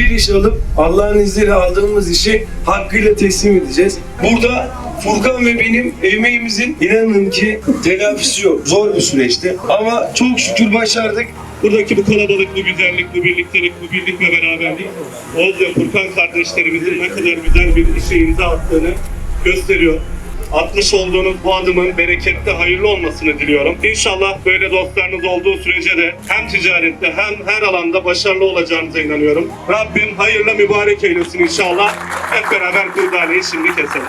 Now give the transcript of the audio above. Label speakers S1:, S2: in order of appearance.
S1: iş alıp Allah'ın izniyle aldığımız işi hakkıyla teslim edeceğiz. Burada Furkan ve benim emeğimizin inanın ki telafisi yok. Zor bir süreçti ama çok şükür başardık.
S2: Buradaki bu kalabalık, bu güzellik, bu birliktelik, bu birlik ve beraberlik Oğuz ve Furkan kardeşlerimizin ne kadar güzel bir işe imza attığını gösteriyor. Atmış olduğunuz bu adımın bereketli, hayırlı olmasını diliyorum. İnşallah böyle dostlarınız olduğu sürece de hem ticarette hem her alanda başarılı olacağınıza inanıyorum. Rabbim hayırla mübarek eylesin inşallah. Hep beraber kurdaneyi şimdi keselim.